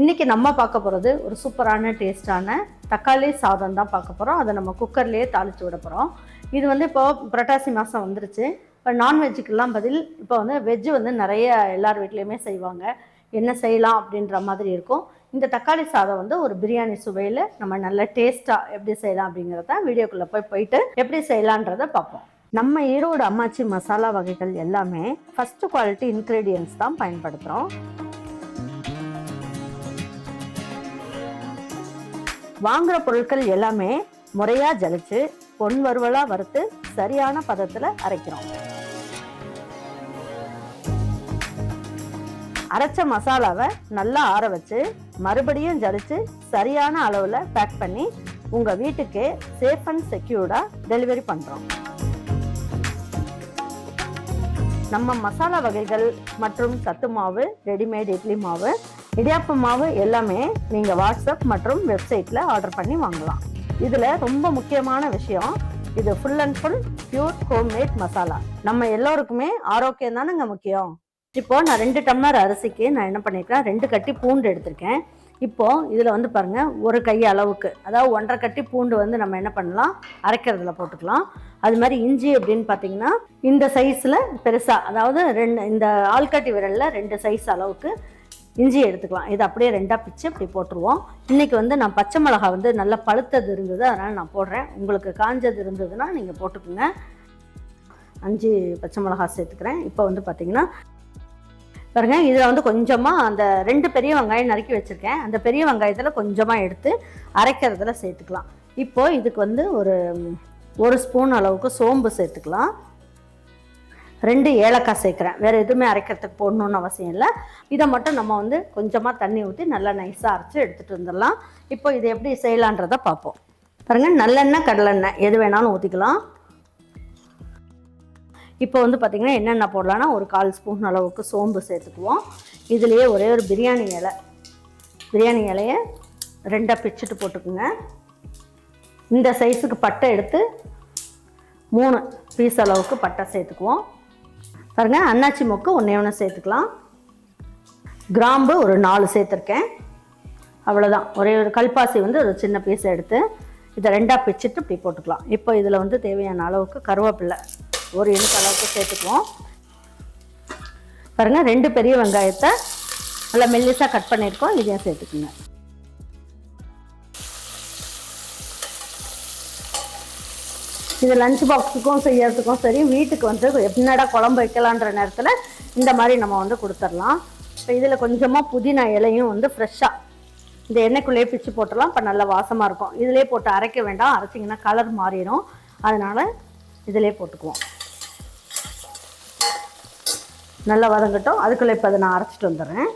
இன்றைக்கி நம்ம பார்க்க போகிறது ஒரு சூப்பரான டேஸ்டான தக்காளி சாதம் தான் பார்க்க போகிறோம் அதை நம்ம குக்கர்லேயே தாளித்து விட போகிறோம் இது வந்து இப்போ புரட்டாசி மாதம் வந்துருச்சு. இப்போ நான்வெஜ்ஜுக்கெல்லாம் பதில் இப்போ வந்து வெஜ்ஜு வந்து நிறைய எல்லார் வீட்லேயுமே செய்வாங்க. என்ன செய்யலாம் அப்படின்ற மாதிரி இருக்கும். இந்த தக்காளி சாதம் வந்து ஒரு பிரியாணி சுவையில் நம்ம நல்ல டேஸ்ட்டாக எப்படி செய்யலாம் அப்படிங்கிறத வீடியோக்குள்ளே போய் போயிட்டு எப்படி செய்யலான்றதை பார்ப்போம். நம்ம ஈரோடு அம்மாச்சி மசாலா வகைகள் எல்லாமே ஃபஸ்ட்டு குவாலிட்டி இன்க்ரீடியன்ஸ் தான் பயன்படுத்துகிறோம் வாங்குற பொருட்கள் எல்லாமே முறையா ஜலிச்சு பொன் வறுவலா வறுத்து சரியான பதத்துல அரைக்கிறோம். அரைச்ச மசாலாவை நல்லா ஆற வச்சு மறுபடியும் ஜலிச்சு சரியான அளவுல பேக் பண்ணி உங்க வீட்டுக்கே சேஃப் அண்ட் செக்யூர்டா டெலிவரி பண்றோம். நம்ம மசாலா வகைகள் மற்றும் சத்து மாவு ரெடிமேட் இட்லி மாவு இடியாப்ப மாவு எல்லாமே நீங்கள் வாட்ஸ்அப் மற்றும் வெப்சைட்டில் ஆர்டர் பண்ணி வாங்கலாம். இதில் ரொம்ப முக்கியமான விஷயம் இது full and full pure homemade masala நம்ம எல்லோருக்குமே ஆரோக்கியம் தானேங்க முக்கியம்? இப்போ நான் ரெண்டு டம்ளர் அரிசிக்கு நான் என்ன பண்ணியிருக்கேன் ரெண்டு கட்டி பூண்டு எடுத்திருக்கேன். இப்போ இதில் வந்து பாருங்கள் ஒரு கை அளவுக்கு அதாவது ஒன்றரை கட்டி பூண்டு வந்து நம்ம என்ன பண்ணலாம் அரைக்கிறதுல போட்டுக்கலாம். அது மாதிரி இஞ்சி அப்படின்னு பார்த்தீங்கன்னா இந்த சைஸில் பெருசாக அதாவது ரெண்டு இந்த ஆள்காட்டி விரலில் ரெண்டு சைஸ் அளவுக்கு இஞ்சி எடுத்துக்கலாம். இது அப்படியே ரெண்டாக பிச்சு அப்படி போட்டுருவோம். இன்றைக்கி வந்து நான் பச்சை மிளகா வந்து நல்லா பழுத்தது இருந்தது அதனால் நான் போடுறேன். உங்களுக்கு காஞ்சது இருந்ததுன்னா நீங்கள் போட்டுக்கோங்க. அஞ்சு பச்சை மிளகா சேர்த்துக்கிறேன். இப்போ வந்து பார்த்தீங்கன்னா பாருங்க இதில் வந்து கொஞ்சமாக அந்த ரெண்டு பெரிய வெங்காயம் நறுக்கி வச்சுருக்கேன். அந்த பெரிய வெங்காயத்தில் கொஞ்சமாக எடுத்து அரைக்கிறதுல சேர்த்துக்கலாம். இப்போது இதுக்கு வந்து ஒரு ஒரு ஸ்பூன் அளவுக்கு சோம்பு சேர்த்துக்கலாம். ரெண்டு ஏலக்காய் சேர்க்குறேன். வேறு எதுவுமே அரைக்கிறதுக்கு போடணுன்னு அவசியம் இல்லை. இதை மட்டும் நம்ம வந்து கொஞ்சமாக தண்ணி ஊற்றி நல்லா நைஸாக அரைச்சி எடுத்துகிட்டு வந்துடலாம். இப்போ இது எப்படி செய்யலான்றதை பார்ப்போம். பாருங்கள் நல்லெண்ணெய் கடலெண்ணெய் எது வேணாலும் ஊற்றிக்கலாம் இப்போ வந்து பார்த்திங்கன்னா என்னென்ன போடலான்னா ஒரு கால் ஸ்பூன் அளவுக்கு சோம்பு சேர்த்துக்குவோம். இதுலேயே ஒரே ஒரு பிரியாணி இலை. பிரியாணி இலையை ரெண்டாக பிச்சுட்டு போட்டுக்குங்க. இந்த சைஸுக்கு பட்டை எடுத்து மூணு பீஸ் அளவுக்கு பட்டை சேர்த்துக்குவோம். பாருங்கள் அன்னாச்சி மொக்கு ஒன்றே ஒன்று சேர்த்துக்கலாம். கிராம்பு ஒரு நாலு சேர்த்துருக்கேன். அவ்வளோதான் ஒரே ஒரு கல்பாசி வந்து ஒரு சின்ன பீஸ் எடுத்து இதை ரெண்டாக பிச்சுட்டு இப்படி போட்டுக்கலாம். இப்போ இதில் வந்து தேவையான அளவுக்கு கருவேப்பில்லை ஒரு இனுக்கு அளவுக்கு சேர்த்துக்குவோம். பாருங்கள் ரெண்டு பெரிய வெங்காயத்தை நல்லா மெல்லிசாக கட் பண்ணியிருக்கோம். இதையும் சேர்த்துக்குங்க. இது லஞ்ச் பாக்ஸுக்கும் செய்யறதுக்கும் சரி வீட்டுக்கு வந்து என்னடா குழம்பு வைக்கலான்ற நேரத்தில் இந்த மாதிரி நம்ம வந்து கொடுத்துடலாம். இப்போ இதில் கொஞ்சமாக புதினா இலையும் வந்து ஃப்ரெஷ்ஷாக இந்த எண்ணெய்க்குள்ளேயே பிச்சு போட்டுடலாம். இப்போ நல்லா வாசமாக இருக்கும். இதிலே போட்டு அரைக்க வேண்டாம். அரைச்சிங்கன்னா கலர் மாறிடும். அதனால் இதிலே போட்டுக்குவோம். நல்லா வதங்கட்டும். அதுக்குள்ளே இப்போ அதை நான் அரைச்சிட்டு வந்துடுறேன்.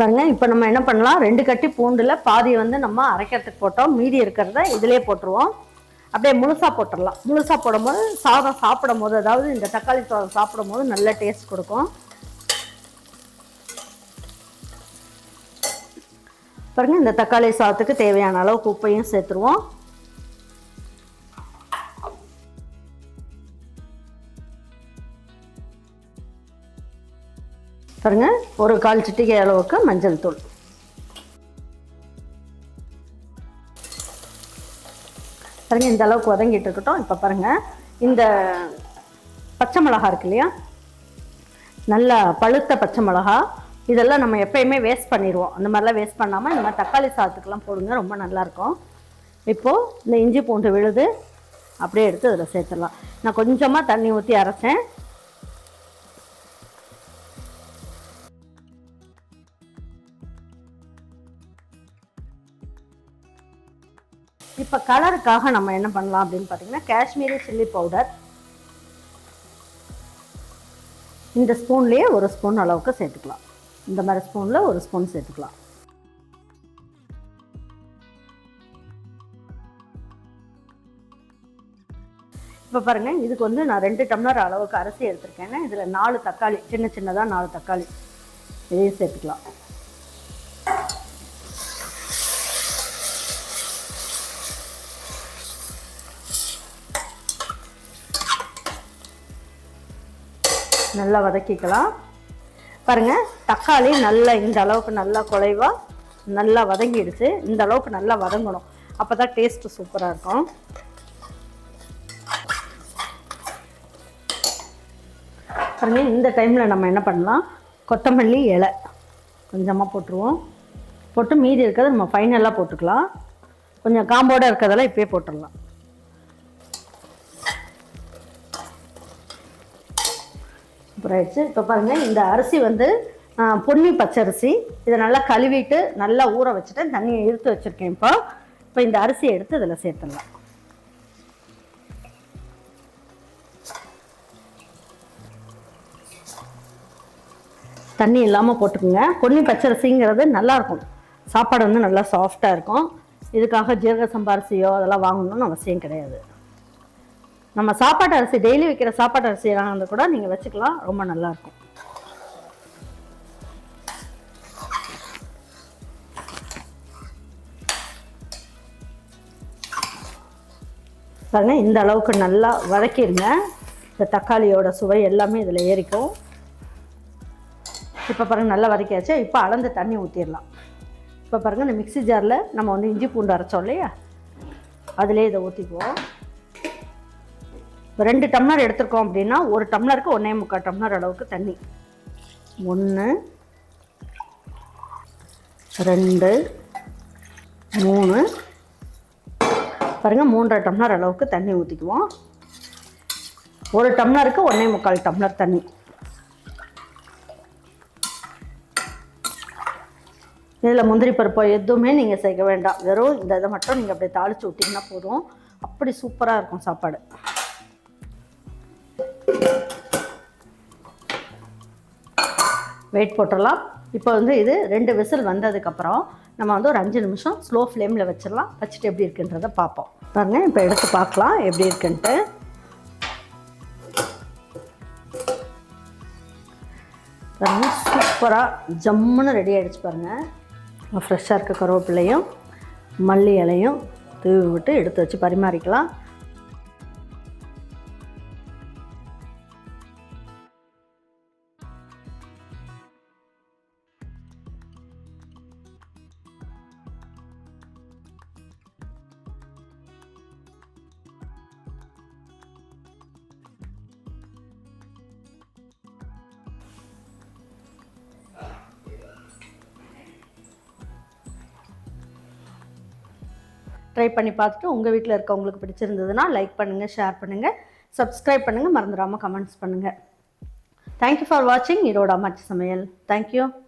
பாருங்க இப்போ நம்ம என்ன பண்ணலாம்? ரெண்டு கட்டி பூண்டில் பாதி வந்து நம்ம அரைக்கிறதுக்கு போட்டோம். மீதி இருக்கிறத இதிலே போட்டுருவோம். அப்படியே முழுசாக போட்டுடலாம். முழுசாக போடும்போது சாதம் சாப்பிடும் போது அதாவது இந்த தக்காளி சாதம் சாப்பிடும் போது நல்ல டேஸ்ட் கொடுக்கும். பாருங்க இந்த தக்காளி சாதத்துக்கு தேவையான அளவுக்கு உப்பையும் சேர்த்துருவோம். பாருங்க ஒரு கால் சிட்டிகை அளவுக்கு மஞ்சள் தூள். பாருங்க இந்த அளவுக்கு வதங்கிட்டு இருக்கட்டும். இப்போ பாருங்க இந்த பச்சை மிளகா இருக்கு இல்லையா? நல்ல பழுத்த பச்சை மிளகா இதெல்லாம் நம்ம எப்பயுமே வேஸ்ட் பண்ணிடுவோம். அந்த மாதிரிலாம் வேஸ்ட் பண்ணாமல் இந்த மாதிரி தக்காளி சாதத்துக்கெல்லாம் போடுங்க ரொம்ப நல்லாயிருக்கும். இப்போது இந்த இஞ்சி பூண்டு விழுது அப்படியே எடுத்து அதில் சேர்த்துடலாம். நான் கொஞ்சமாக தண்ணி ஊற்றி அரைச்சேன். இப்போ கலருக்காக நம்ம என்ன பண்ணலாம் அப்படின்னு பார்த்தீங்கன்னா காஷ்மீரி சில்லி பவுடர் இந்த ஸ்பூன்லேயே ஒரு ஸ்பூன் அளவுக்கு சேர்த்துக்கலாம். இந்த மாதிரி ஸ்பூனில் ஒரு ஸ்பூன் சேர்த்துக்கலாம். இப்போ பாருங்கள் இதுக்கு வந்து நான் ரெண்டு டம்ளர் அளவுக்கு அரிசி எடுத்திருக்கேன்னா இதில் நாலு தக்காளி சின்ன சின்னதாக நாலு தக்காளி இதையும் சேர்த்துக்கலாம். நல்லா வதக்கிக்கலாம். பாருங்கள் தக்காளி நல்லா இந்த அளவுக்கு நல்லா குலைவாக நல்லா வதங்கிடுச்சு. இந்த அளவுக்கு நல்லா வதங்கணும். அப்போ தான் டேஸ்ட்டு சூப்பராக இருக்கும். பாருங்க இந்த டைமில் நம்ம என்ன பண்ணலாம்? கொத்தமல்லி இலை கொஞ்சமாக போட்டுருவோம். போட்டு மீதி இருக்கிறத நம்ம ஃபைனலாக போட்டுக்கலாம். கொஞ்சம் காம்போடாக இருக்கிறதெல்லாம் இப்போயே போட்டுடலாம். சூப்பர் ஆயிடுச்சு இப்போ பாருங்கள் இந்த அரிசி வந்து பொன்னி பச்சரிசி இதை நல்லா கழுவிட்டு நல்லா ஊற வச்சுட்டு தண்ணியை இழுத்து வச்சுருக்கேன் இப்போ. இப்போ இந்த அரிசியை எடுத்து இதில் சேர்த்துடலாம். தண்ணி இல்லாமல் போட்டுக்கோங்க. பொன்னி பச்சரிசிங்கிறது நல்லாயிருக்கும். சாப்பாடு வந்து நல்லா சாஃப்டாக இருக்கும். இதுக்காக ஜீரக சம்பா அரிசியோ அதெல்லாம் வாங்கணும்னு அவசியம் கிடையாது. நம்ம சாப்பாட்டு அரிசி டெய்லி வைக்கிற சாப்பாட்டு அரிசி வாங்கினது கூட நீங்கள் வச்சுக்கலாம். ரொம்ப நல்லாயிருக்கும். பாருங்க இந்த அளவுக்கு நல்லா வதக்கிடுங்க இந்த தக்காளியோட சுவை எல்லாமே இதில் ஏறிக்கும். இப்போ பாருங்கள் நல்லா வதக்கியாச்சு. இப்போ அளந்து தண்ணி ஊற்றிடலாம் இப்போ பாருங்கள் இந்த மிக்ஸி ஜாரில் நம்ம வந்து இஞ்சி பூண்டு அரைச்சோம் இல்லையா? அதிலே இதை ஊற்றிக்குவோம் ரெண்டு டம்ளர் எடுத்திருக்கோம் அப்படின்னா ஒரு டம்ளருக்கு ஒன்றே முக்கால் டம்ளர் அளவுக்கு தண்ணி. ஒன்று ரெண்டு மூணு. பாருங்கள் மூன்றரை டம்ளர் அளவுக்கு தண்ணி ஊற்றிக்குவோம் ஒரு டம்ளருக்கு ஒன்றே முக்கால் டம்ளர் தண்ணி. இதில் முந்திரி பருப்போ எதுவுமே நீங்கள் சேர்க்க வேண்டாம். வெறும் இந்த இதை மட்டும் நீங்கள் அப்படியே தாளித்து விட்டிங்கன்னா போதும். அப்படி சூப்பராக இருக்கும் சாப்பாடு. வெயிட் போட்டுடலாம் இப்போ வந்து இது ரெண்டு விசில் வந்ததுக்கப்புறம் நம்ம வந்து ஒரு அஞ்சு நிமிஷம் ஸ்லோ ஃப்ளேமில் வச்சிடலாம். வச்சுட்டு எப்படி இருக்குன்றதை பார்ப்போம். பாருங்கள் இப்போ எடுத்து பார்க்கலாம் எப்படி இருக்குன்ட்டு. பாருங்கள் சூப்பராக ஜம்முன்னு ரெடி ஆகிடுச்சு பாருங்கள் ஃப்ரெஷ்ஷாக இருக்க கருவேப்பிலையும் மல்லி இலையும் தூவி விட்டு எடுத்து வச்சு பரிமாறிக்கலாம். ட்ரை பண்ணி பார்த்துட்டு உங்கள் வீட்டில் இருக்கவங்களுக்கு பிடிச்சிருந்ததுன்னா லைக் பண்ணுங்கள் ஷேர் பண்ணுங்கள் சப்ஸ்கிரைப் பண்ணுங்கள் மறந்துடாமல் கமெண்ட்ஸ் பண்ணுங்கள் தேங்க்யூ ஃபார் வாட்சிங் ஈரோட அம்மாச்சி சமையல். தேங்க்யூ